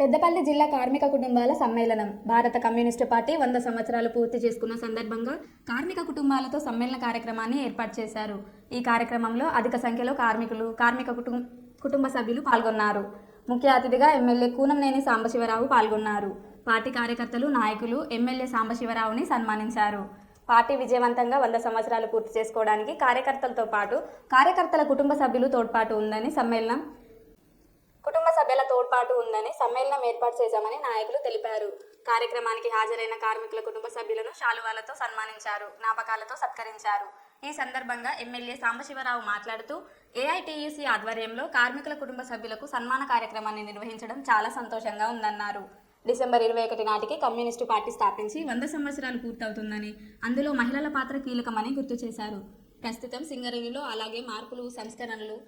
పెద్దపల్లి జిల్లా కార్మిక కుటుంబాల సమ్మేళనం. భారత కమ్యూనిస్టు పార్టీ వంద సంవత్సరాలు పూర్తి చేసుకున్న సందర్భంగా కార్మిక కుటుంబాలతో సమ్మేళన కార్యక్రమాన్ని ఏర్పాటు చేశారు. ఈ కార్యక్రమంలో అధిక సంఖ్యలో కార్మికులు కార్మిక కుటుంబ కుటుంబ సభ్యులు పాల్గొన్నారు. ముఖ్య అతిథిగా ఎమ్మెల్యే కూనంనేని సాంబశివరావు పాల్గొన్నారు. పార్టీ కార్యకర్తలు నాయకులు ఎమ్మెల్యే సాంబశివరావుని సన్మానించారు. పార్టీ విజయవంతంగా వంద సంవత్సరాలు పూర్తి చేసుకోవడానికి కార్యకర్తలతో పాటు కార్యకర్తల కుటుంబ సభ్యులు తోడ్పాటు ఉందని సమ్మేళనం లోపాటు ఉందని సమ్మేళనం ఏర్పాటు చేశామని నాయకులు తెలిపారు. కార్యక్రమానికి హాజరైన కార్మికుల కుటుంబ సభ్యులను శాలువాలతో సన్మానించారు. జ్ఞాపకాలతో సత్కరించారు. ఈ సందర్భంగా ఎమ్మెల్యే సాంబశివరావు మాట్లాడుతూ ఏఐటియుసి ఆధ్వర్యంలో కార్మికుల కుటుంబ సభ్యులకు సన్మాన కార్యక్రమాన్ని నిర్వహించడం చాలా సంతోషంగా ఉందన్నారు. డిసెంబర్ ఇరవై ఒకటి నాటికి కమ్యూనిస్టు పార్టీ స్థాపించి వంద సంవత్సరాలు పూర్తవుతుందని అందులో మహిళల పాత్ర కీలకమని గుర్తు చేశారు. ప్రస్తుతం సింగరేణిలో అలాగే మార్పులు సంస్కరణలు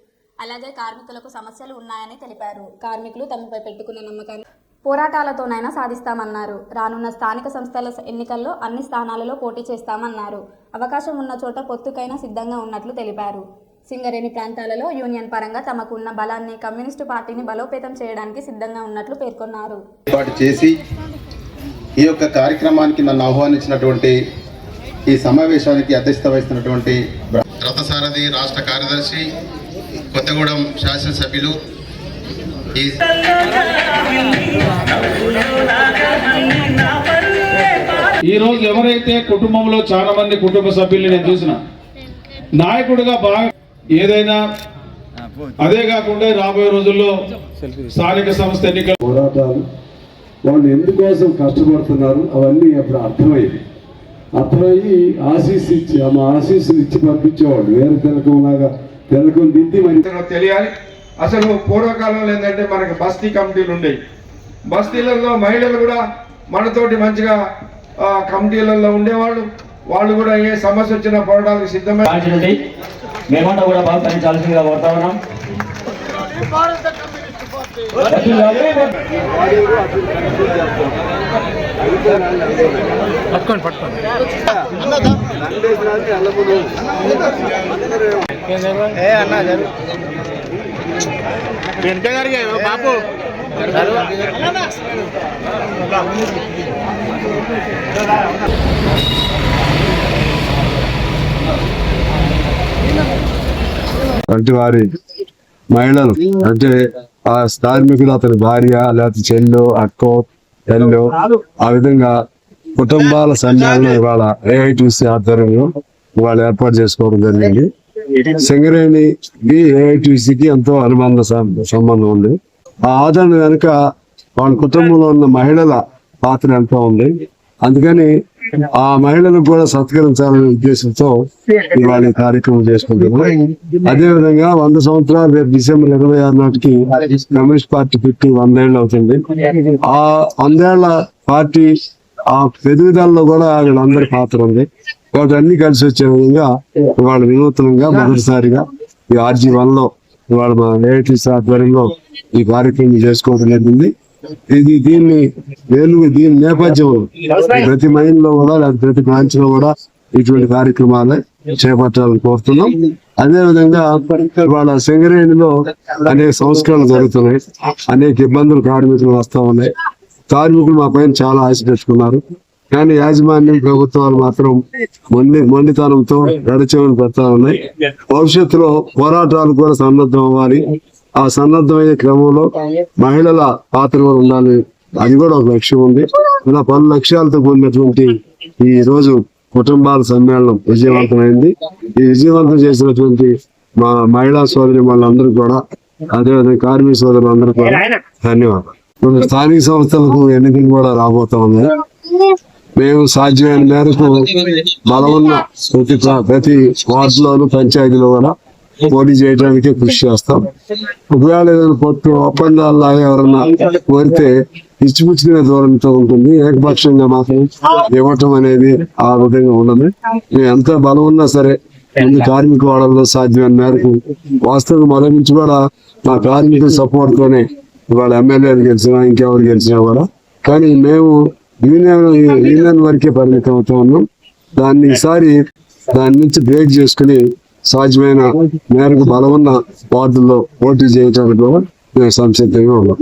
అలాగే కార్మికులకు సమస్యలు ఉన్నాయని తెలిపారు. కార్మికులు తమపై పెట్టుకున్న నమ్మకాన్ని పోరాటాలతోనైనా సాధిస్తామన్నారు. రానున్న స్థానిక సంస్థల ఎన్నికల్లో అన్ని స్థానాలలో పోటీ చేస్తామన్నారు. అవకాశం ఉన్న చోట పొత్తుకైనా సిద్ధంగా ఉన్నట్లు తెలిపారు. సింగరేణి ప్రాంతాలలో యూనియన్ పరంగా తమకు ఉన్న బలాన్ని కమ్యూనిస్టు పార్టీని బలోపేతం చేయడానికి సిద్ధంగా ఉన్నట్లు పేర్కొన్నారు. చేసి ఈ యొక్క కార్యక్రమానికి నన్ను ఆహ్వానించినటువంటి ఈ సమావేశానికి అధ్యక్షత వహిస్తున్నటువంటి రథసారథి రాష్ట్ర కార్యదర్శి కొత్తగూడెం శాసనసభ్యులు ఈ ఈ రోజు ఎవరైతే కుటుంబంలో చాలా మంది కుటుంబ సభ్యుల్ని నేను చూసిన నాయకుడిగా బాగా ఏదైనా అదే కాకుండా రాబోయే రోజుల్లో స్థానిక సంస్థ ఎన్నికలు పోరాటాలు వాళ్ళు ఎందుకోసం కష్టపడుతున్నారు అవన్నీ అప్పుడు అర్థమైంది అర్థమయ్యి ఆశీస్ ఇచ్చి ఆమె ఆశీస్సులు ఇచ్చి పంపించేవాళ్ళు వేరే తిలకంలాగా తిలకం దిద్ది మరి తెలియాలి. అసలు పూర్వకాలంలో ఏంటంటే మనకి బస్తీ కమిటీలు ఉండేవి. బస్తీలలో మహిళలు కూడా మనతోటి మంచిగా కమిటీలలో ఉండేవాళ్ళు. వాళ్ళు కూడా ఏ సమస్య వచ్చినా పోరాటాలకు సిద్ధమై. కాల్చినది మేమంతా కూడా బహుకరించాల్సిందిగా కోరుతా ఉన్నాం వంటి వారి మహిళలు అంటే ఆ కార్మికుడు అతని భార్య లేకపోతే చెల్లు అక్కో తెల్లు ఆ విధంగా కుటుంబాల సమ్మేళనం ఇవాళ ఏఐటీసీ ఆధ్వర్యంలో ఇవాళ ఏర్పాటు చేసుకోవడం జరిగింది. సింగరేణి ఏఐటీసీకి ఎంతో అనుబంధ సంబంధం ఉంది. ఆ ఆదరణ వెనుక వాళ్ళ కుటుంబంలో ఉన్న మహిళల పాత్ర ఎంతో ఉంది. అందుకని ఆ మహిళలకు కూడా సత్కరించాలనే ఉద్దేశంతో ఇవాళ కార్యక్రమం చేసుకుంటున్నాం. అదే విధంగా వంద సంవత్సరాలు రేపు డిసెంబర్ ఇరవై ఆరు నాటికి కమ్యూనిస్ట్ పార్టీ పెట్టి వందేళ్ళు అవుతుంది. ఆ వందేళ్ళ పార్టీ ఆ పెరుగుదలలో కూడా వీళ్ళందరి పాత్ర ఉంది. వాటి అన్ని కలిసి వచ్చే విధంగా ఇవాళ వినూత్నంగా మొదటిసారిగా ఈ ఆర్జీ వన్లో ఇవాళ మా ఏఐటీసీ ఆధ్వర్యంలో ఈ కార్యక్రమం చేసుకోవడం జరిగింది. ఇది దీన్ని వేలు దీని నేపథ్యం ప్రతి మైన్లో కూడా లేదా ప్రతి బ్రాంచ్లో కూడా ఇటువంటి కార్యక్రమాలు చేపట్టాలని కోరుతున్నాం. అదే విధంగా ఇవాళ సింగరేణిలో అనేక సంస్కరణలు జరుగుతున్నాయి. అనేక ఇబ్బందులు కార్మికులు వస్తా ఉన్నాయి. కార్మికులు మా పైన చాలా ఆశ పెట్టుకున్నారు. కానీ యాజమాన్యం ప్రభుత్వాలు మాత్రం మొండి మొండితనంతో నడిచేమని పెడతా ఉన్నాయి. భవిష్యత్తులో పోరాటాలు కూడా సన్నద్ధం అవ్వాలి. ఆ సన్నద్ధమయ్యే క్రమంలో మహిళల పాత్ర కూడా ఉండాలి. అది కూడా ఒక లక్ష్యం ఉంది. ఇలా పలు లక్ష్యాలతో కూడినటువంటి ఈ రోజు కుటుంబాల సమ్మేళనం విజయవంతమైంది. ఈ విజయవంతం చేసినటువంటి మా మహిళా సోదరి వాళ్ళందరూ కూడా అదేవిధంగా కార్మిక సోదరులందరూ కూడా ధన్యవాదాలు. ఇప్పుడు స్థానిక సంస్థలకు ఎన్నికలు కూడా రాబోతా ఉన్నాయి. మేము సాధ్యమైన మేరకు బలమున్న ప్రతి ప్ర- ప్రతి వార్డులోను పంచాయతీలో కూడా పోటీ చేయడానికి కృషి చేస్తాం. ఒకవేళ ఏదైనా పొత్తు ఒప్పందాలు ఎవరన్నా కోరితే ఇచ్చిపుచ్చుకునే ధోరణితో ఉంటుంది. ఏకపక్షంగా మాత్రం ఇవ్వటం అనేది ఆ విధంగా ఉండదు. మేము ఎంత బలం ఉన్నా సరే ముందు కార్మిక వాళ్ళలో సాధ్యమైన మేరకు వాస్తవంగా మొదటి నుంచి కూడా మా కార్మికుల సపోర్ట్ తోనే ఇవాళ ఎమ్మెల్యేలు గెలిచినా ఇంకెవరు గెలిచినా కూడా. కానీ మేము యూనియన్ యూనియన్ వరకే పరిమితం అవుతా ఉన్నాం. దాన్ని ఈసారి దాని నుంచి బ్రేక్ చేసుకుని సాధ్యమైన మేరకు బలమున్న వార్డుల్లో పోటీ చేయడానికి కూడా మేము సంసిద్ధంగా ఉన్నాం.